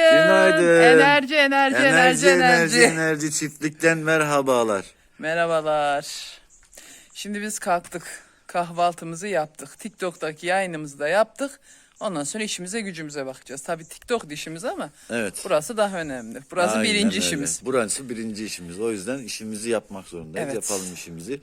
Günaydın. Günaydın. Enerji, enerji, enerji, Enerji, enerji, enerji. enerji çiftlikten merhabalar. Merhabalar. Şimdi biz kalktık. Kahvaltımızı yaptık. TikTok'taki yayınımızı da yaptık. Ondan sonra işimize gücümüze bakacağız. Tabii TikTok işimiz ama Evet. burası daha önemli. Burası Aynen birinci öyle. işimiz. Burası birinci işimiz. O yüzden işimizi yapmak zorundayız. Evet. Yapalım işimizi.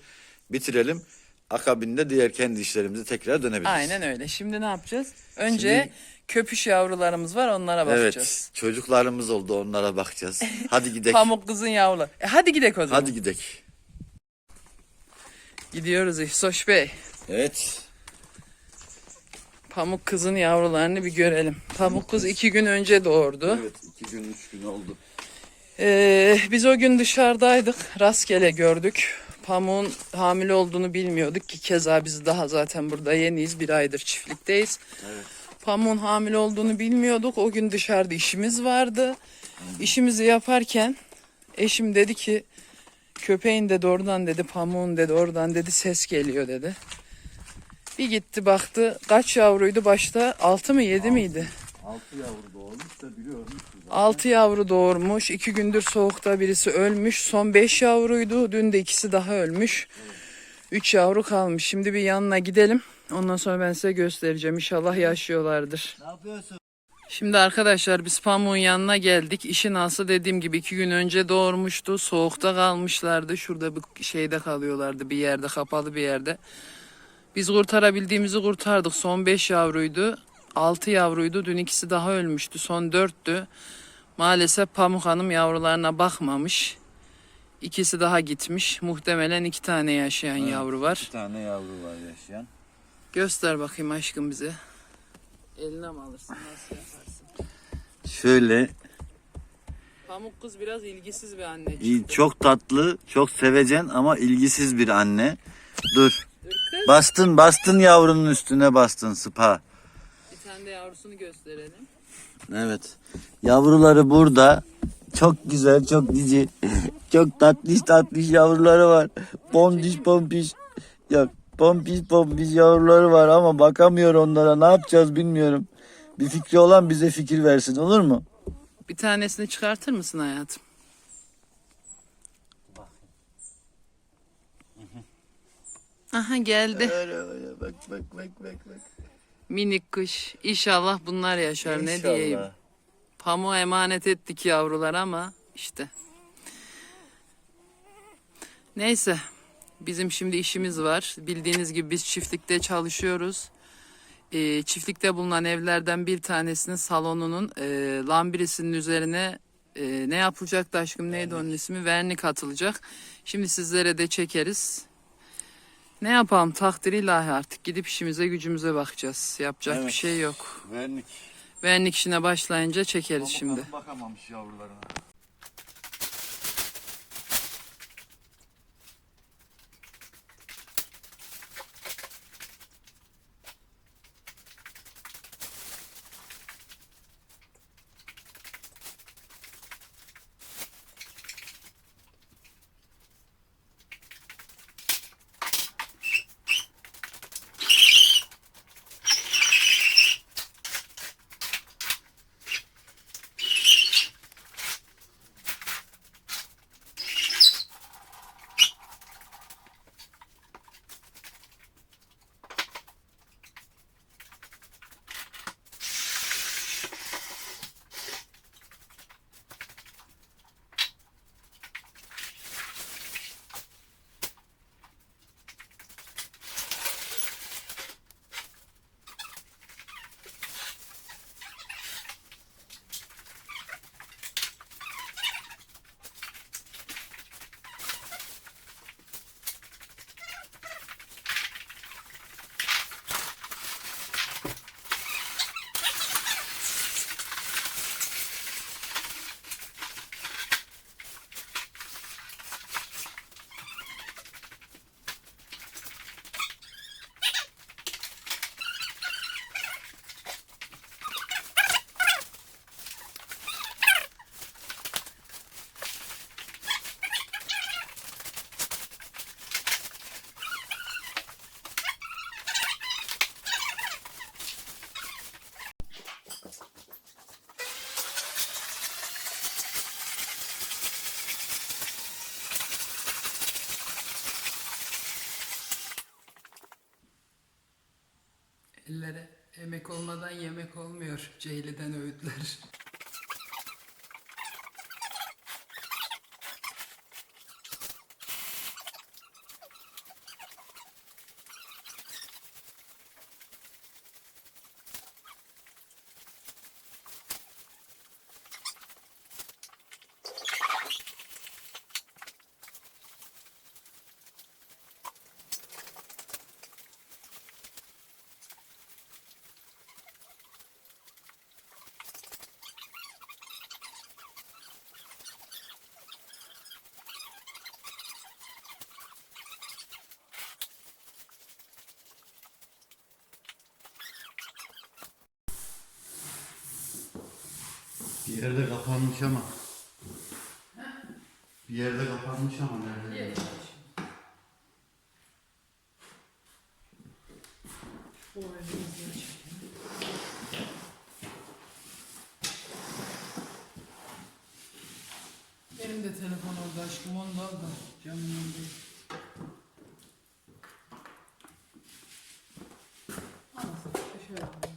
Bitirelim. Akabinde diğer kendi işlerimize tekrar dönebiliriz. Aynen öyle. Şimdi ne yapacağız? Önce Şimdi- köpüş yavrularımız var onlara bakacağız. Evet. Çocuklarımız oldu onlara bakacağız. Hadi gidelim. Pamuk kızın yavruları. E hadi gidelim o zaman. Hadi gidelim. Gidiyoruz İhsoş Bey. Evet. Pamuk kızın yavrularını bir görelim. Pamuk kız iki gün önce doğurdu. Evet. iki gün, üç gün oldu. Ee, biz o gün dışarıdaydık. Rastgele gördük. Pamuğun hamile olduğunu bilmiyorduk ki keza biz daha zaten burada yeniyiz. Bir aydır çiftlikteyiz. Evet. Pamuğun hamile olduğunu bilmiyorduk. O gün dışarıda işimiz vardı. İşimizi yaparken eşim dedi ki köpeğin dedi oradan dedi pamuğun dedi oradan dedi ses geliyor dedi. Bir gitti baktı kaç yavruydu başta altı mı yedi miydi? Altı yavru doğmuş da biliyorum. Altı yavru doğurmuş. iki gündür soğukta birisi ölmüş. Son beş yavruydu. Dün de ikisi daha ölmüş. Üç yavru kalmış. Şimdi bir yanına gidelim. Ondan sonra ben size göstereceğim. İnşallah yaşıyorlardır. Ne yapıyorsun? Şimdi arkadaşlar biz pamuğun yanına geldik. İşin aslı dediğim gibi iki gün önce doğurmuştu. Soğukta kalmışlardı. Şurada bir şeyde kalıyorlardı bir yerde kapalı bir yerde. Biz kurtarabildiğimizi kurtardık. Son 5 yavruydu. 6 yavruydu. Dün ikisi daha ölmüştü. Son 4'tü. Maalesef Pamuk Hanım yavrularına bakmamış. İkisi daha gitmiş. Muhtemelen iki tane yaşayan yavru var. Bir tane yavru var yaşayan. Göster bakayım aşkım bize. Eline mi alırsın? Nasıl yaparsın? Şöyle Pamuk kız biraz ilgisiz bir anne çıktı. Çok tatlı, çok sevecen ama ilgisiz bir anne. Dur. Dur kız. Bastın, bastın yavrunun üstüne bastın sıpa. Tane de yavrusunu gösterelim. Evet. Yavruları burada. Çok güzel, çok cici. Çok tatlış tatlış yavruları var. Pompiş pompiş. Yok, pompiş pompiş yavruları var ama bakamıyor onlara. Ne yapacağız bilmiyorum. Bir fikri olan bize fikir versin olur mu? Bir tanesini çıkartır mısın hayatım? Aha geldi. Öyle öyle bak bak bak bak bak. Minik kuş. İnşallah bunlar yaşar ne diyeyim. Pamuğu emanet ettik yavrular ama işte. Neyse. Bizim şimdi işimiz var. Bildiğiniz gibi biz çiftlikte çalışıyoruz. Ee, çiftlikte bulunan evlerden bir tanesinin salonunun e, lambirisinin üzerine e, ne yapılacaktı aşkım neydi onun ismi? Vernik atılacak. Şimdi sizlere de çekeriz. Ne yapalım takdir ilahi artık gidip işimize gücümüze bakacağız. Yapacak bir Evet. şey yok. Vernik. Vernik işine başlayınca çekeriz şimdi. Bakamamış yavrularına. Olmadan yemek olmuyor. Ceyli'den öğütler. Bir yerde kapanmış ama. Bir yerde kapanmış ama nerede? Benim de telefon orada aşkım onu da al da camın önünde. Al, şöyle yapalım.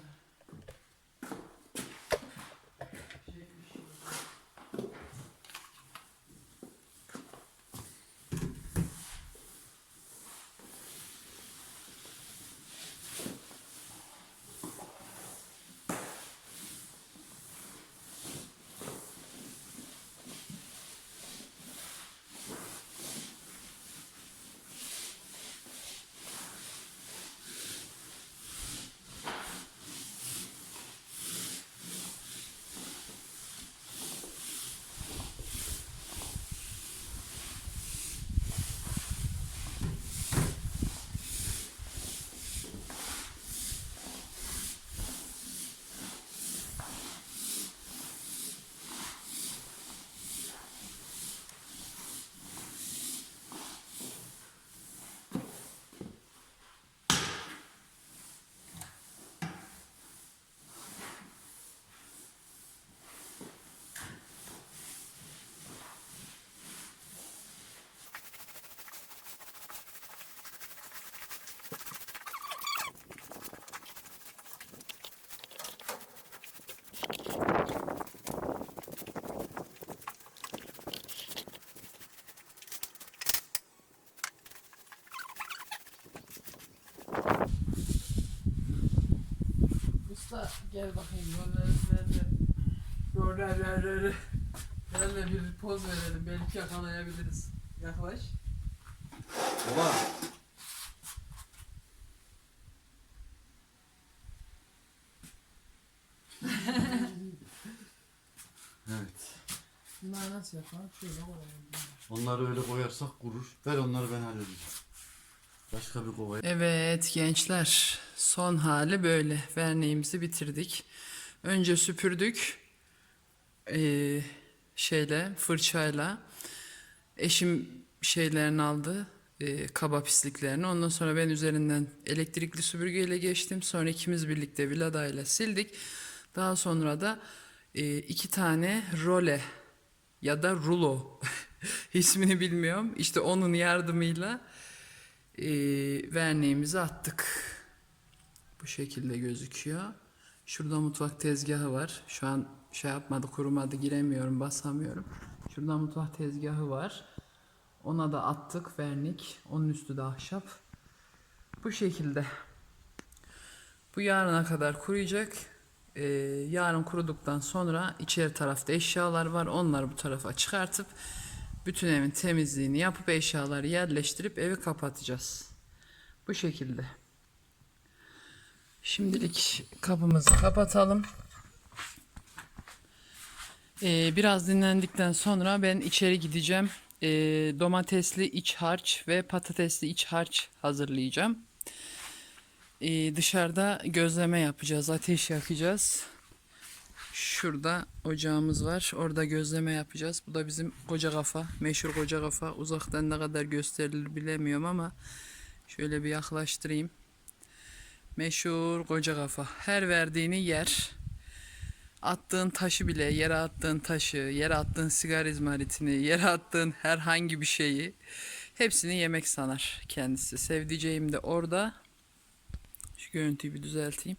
Usta gel bakayım rollerlerde rollerlerde Benle bir poz verelim belki yakalayabiliriz. Yaklaş. Baba. evet. Bunlar nasıl yapalım? Şöyle koyalım. Onları öyle koyarsak kurur. Ver onları ben halledeceğim. Başka bir kovaya. Evet gençler son hali böyle. Verneğimizi bitirdik. Önce süpürdük. Ee, şeyle fırçayla. Eşim şeylerini aldı. e, kaba pisliklerini. Ondan sonra ben üzerinden elektrikli süpürgeyle geçtim. Sonra ikimiz birlikte viladayla sildik. Daha sonra da e, iki tane role ya da rulo ismini bilmiyorum. İşte onun yardımıyla e, verneğimizi attık. Bu şekilde gözüküyor. Şurada mutfak tezgahı var. Şu an şey yapmadı, kurumadı, giremiyorum, basamıyorum. Şurada mutfak tezgahı var. Ona da attık vernik. Onun üstü de ahşap. Bu şekilde. Bu yarına kadar kuruyacak. Ee, yarın kuruduktan sonra içeri tarafta eşyalar var. Onları bu tarafa çıkartıp bütün evin temizliğini yapıp eşyaları yerleştirip evi kapatacağız. Bu şekilde. Şimdilik kapımızı kapatalım. Ee, biraz dinlendikten sonra ben içeri gideceğim. Ee, domatesli iç harç ve patatesli iç harç hazırlayacağım. Ee, dışarıda gözleme yapacağız, ateş yakacağız. Şurada ocağımız var. Orada gözleme yapacağız. Bu da bizim koca kafa, meşhur koca kafa. Uzaktan ne kadar gösterilir bilemiyorum ama şöyle bir yaklaştırayım. Meşhur koca kafa. Her verdiğini yer. Attığın taşı bile, yere attığın taşı, yere attığın sigara izmaritini, yere attığın herhangi bir şeyi hepsini yemek sanar kendisi. Sevdiceğim de orada. Şu görüntüyü bir düzelteyim.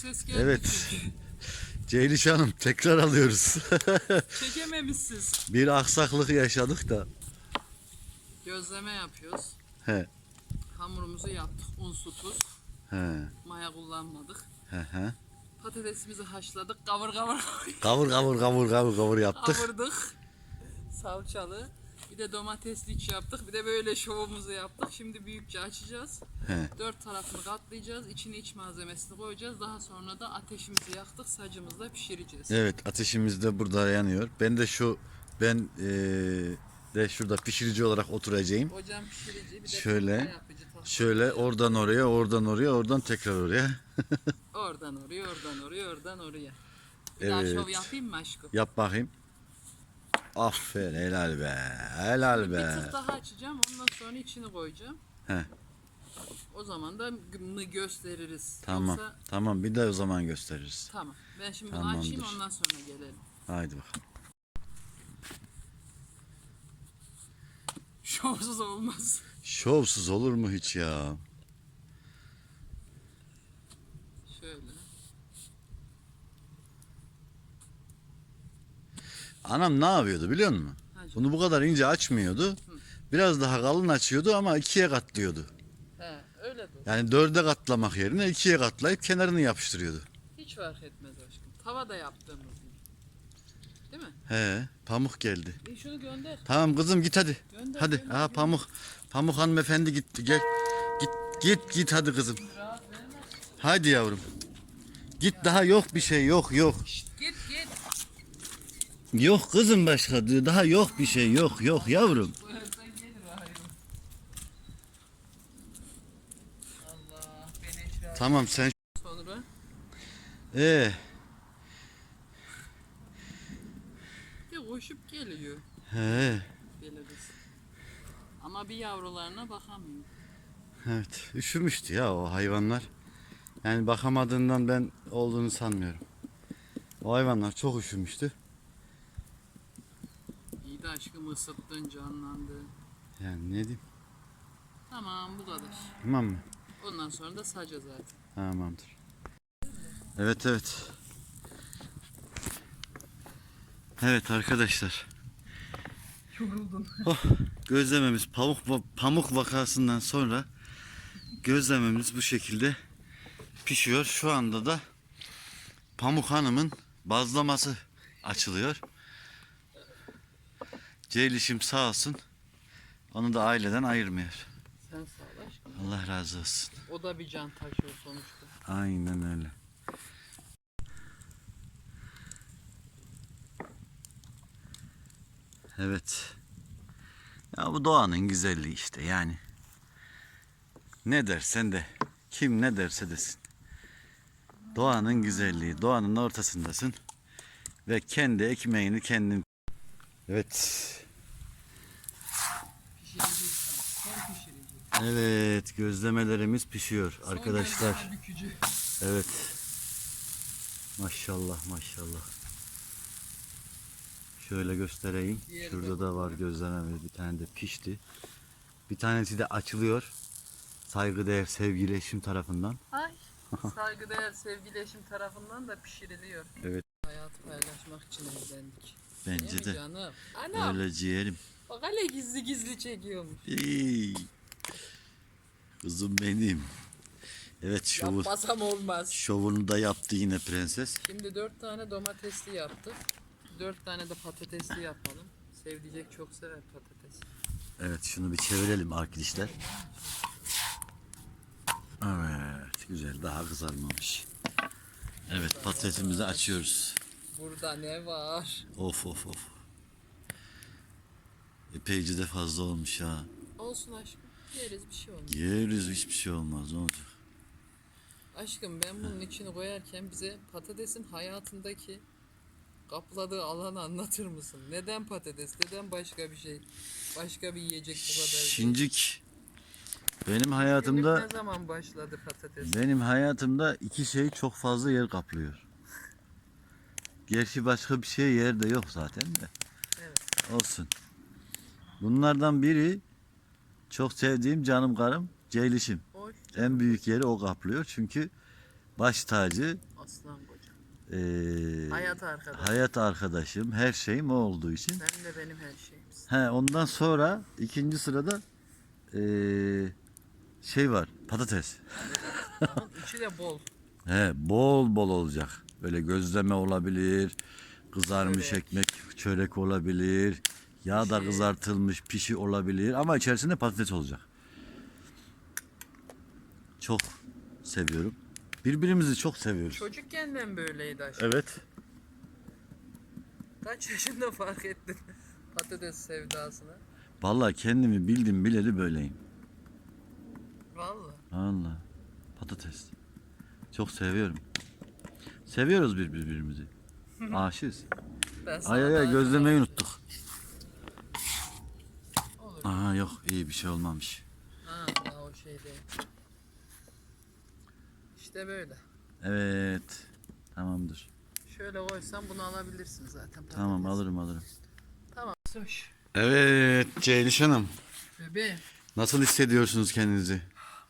ses geldi. Evet. Ceyliş Hanım tekrar alıyoruz. Çekememişsiz. bir aksaklık yaşadık da. Gözleme yapıyoruz. He. Hamurumuzu yaptık. Un, su, tuz. He. Maya kullanmadık. He he. Patatesimizi haşladık. Kavur kavur Kavur kavur kavur kavur kavur yaptık. kavurduk. Salçalı. De domatesli iç yaptık. Bir de böyle şovumuzu yaptık. Şimdi büyükçe açacağız. He. Dört tarafını katlayacağız. İçine iç malzemesini koyacağız. Daha sonra da ateşimizi yaktık. Sacımızla pişireceğiz. Evet ateşimiz de burada yanıyor. Ben de şu ben eee, de şurada pişirici olarak oturacağım. Ocağın pişirici bir de Şöyle, yapıcı. Şöyle oradan oraya, oradan oraya, oradan tekrar oraya. Oradan oraya, oradan oraya, oradan oraya. Bir daha Evet. şov yapayım mı aşkım? Yap bakayım. Aferin helal be. Helal Bir be. tık daha açacağım. Ondan sonra içini koyacağım. He, O zaman da mı gösteririz. tamam. Yoksa Tamam bir de o zaman gösteririz. tamam. Ben şimdi bunu açayım Tamamdır. ondan sonra gelelim. Haydi bakalım. Şovsuz olmaz. Şovsuz olur mu hiç ya? Şöyle. Anam ne yapıyordu biliyor musun? Bunu bu kadar ince açmıyordu. Biraz daha kalın açıyordu ama ikiye katlıyordu. He, öyle de. Yani dörde katlamak yerine ikiye katlayıp kenarını yapıştırıyordu. Hiç fark etmez aşkım. Tava da yaptığımız gibi. Değil mi? He, pamuk geldi. E şunu gönder. Tamam kızım git hadi. Gönder, hadi. gönder, Ha pamuk. Pamuk hanımefendi gitti. Gel. Git git git hadi kızım. Rahat vermez. Haydi yavrum. Git daha yok bir şey yok yok. Şşt. Yok kızım başka diyor. Daha yok bir şey yok yok yavrum. Tamam sen. Sonra Ee, bir koşup geliyor. he. Belirsiz. Ama bir yavrularına bakamıyor. Evet. Üşümüştü ya o hayvanlar. Yani bakamadığından ben olduğunu sanmıyorum. O hayvanlar çok üşümüştü. İyi de aşkım ısıttın canlandı. Yani ne diyeyim? Tamam bu kadar. Tamam mı? Ondan sonra da saca zaten. Tamamdır. Evet evet. Evet arkadaşlar. Yoruldum. Oh, gözlememiz pamuk pamuk vakasından sonra gözlememiz bu şekilde pişiyor. Şu anda da Pamuk Hanım'ın bazlaması açılıyor. Ceylişim sağ olsun. Onu da aileden ayırmıyor. Sen sağ ol aşkım. Allah razı olsun. O da bir can taşıyor sonuçta. Aynen öyle. Evet. Ya bu doğanın güzelliği işte yani. Ne dersen de kim ne derse desin. Doğanın güzelliği. Doğanın ortasındasın. Ve kendi ekmeğini kendin. Evet. Evet gözlemelerimiz pişiyor Son arkadaşlar. Evet. Maşallah maşallah. Şöyle göstereyim. Şurada da var gözlememiz. Bir tane de pişti. Bir tanesi de açılıyor. Saygıdeğer sevgili eşim tarafından. Ay. Saygıdeğer sevgili eşim tarafından da pişiriliyor. Evet. Hayatı paylaşmak için evlendik. Bence de. canım? Anam. Öyle ciğerim. Bak hele gizli gizli çekiyormuş. Ey. Kızım benim. Evet şovu, Yapmasam olmaz. şovunu da yaptı yine prenses. Şimdi dört tane domatesli yaptık. Dört tane de patatesli yapalım. Sevdicek çok sever patates. Evet şunu bir çevirelim arkadaşlar. Evet güzel daha kızarmamış. Evet patatesimizi açıyoruz. Burada ne var? Of of of. Epeyce de fazla olmuş ha. Olsun aşkım. Yeriz bir şey olmaz. Yeriz hiçbir şey olmaz ne olacak? Aşkım ben bunun içini koyarken bize patatesin hayatındaki kapladığı alanı anlatır mısın? Neden patates? Neden başka bir şey? Başka bir yiyecek bu kadar? değil? Şincik. Benim hayatımda ne zaman başladı patates? benim hayatımda iki şey çok fazla yer kaplıyor. Gerçi başka bir şey yerde yok zaten de. Evet. Olsun. Bunlardan biri çok sevdiğim canım karım Ceylişim. Oy. En büyük yeri o kaplıyor çünkü baş tacı Aslan kocam. Ee, Hayat arkadaş. hayat arkadaşım, her şeyim o olduğu için. Sen de benim her şeyimsin. He, ondan sonra ikinci sırada ee, şey var, patates. Onun içi de bol. He, bol bol olacak. Böyle gözleme olabilir, kızarmış Çörek. ekmek, çörek olabilir, yağda Pişi. kızartılmış pişi olabilir ama içerisinde patates olacak. Çok seviyorum. Birbirimizi çok seviyoruz. Çocukken böyleydi aşkım. Evet. Kaç yaşında fark ettin patates sevdasını? Vallahi kendimi bildim bileli böyleyim. Vallahi. Vallahi. Patates. Çok seviyorum. Seviyoruz bir- birbirimizi. Aşığız. Ben sana Ay ay ay daha- gözlemeyi unuttuk. Olur. Aha yok iyi bir şey olmamış. Ha, daha o şey değil. İşte böyle. Evet. Tamamdır. Şöyle koysam bunu alabilirsin zaten. Tamam patates. alırım alırım. Tamam. Hoş. Evet Ceyliş Hanım. Bebeğim. Nasıl hissediyorsunuz kendinizi?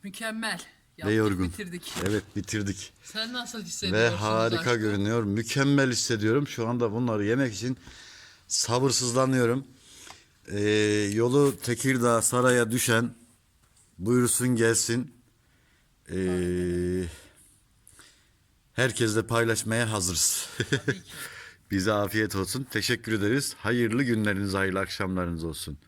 Mükemmel. Ve Yaptık yorgun. bitirdik. Evet bitirdik. Sen nasıl Ve hissediyorsun? harika aşkım? görünüyor. Mükemmel hissediyorum. Şu anda bunları yemek için sabırsızlanıyorum. Ee, yolu Tekirdağ Saray'a düşen buyursun gelsin. Ee, herkesle paylaşmaya hazırız. Bize afiyet olsun. Teşekkür ederiz. Hayırlı günleriniz, hayırlı akşamlarınız olsun.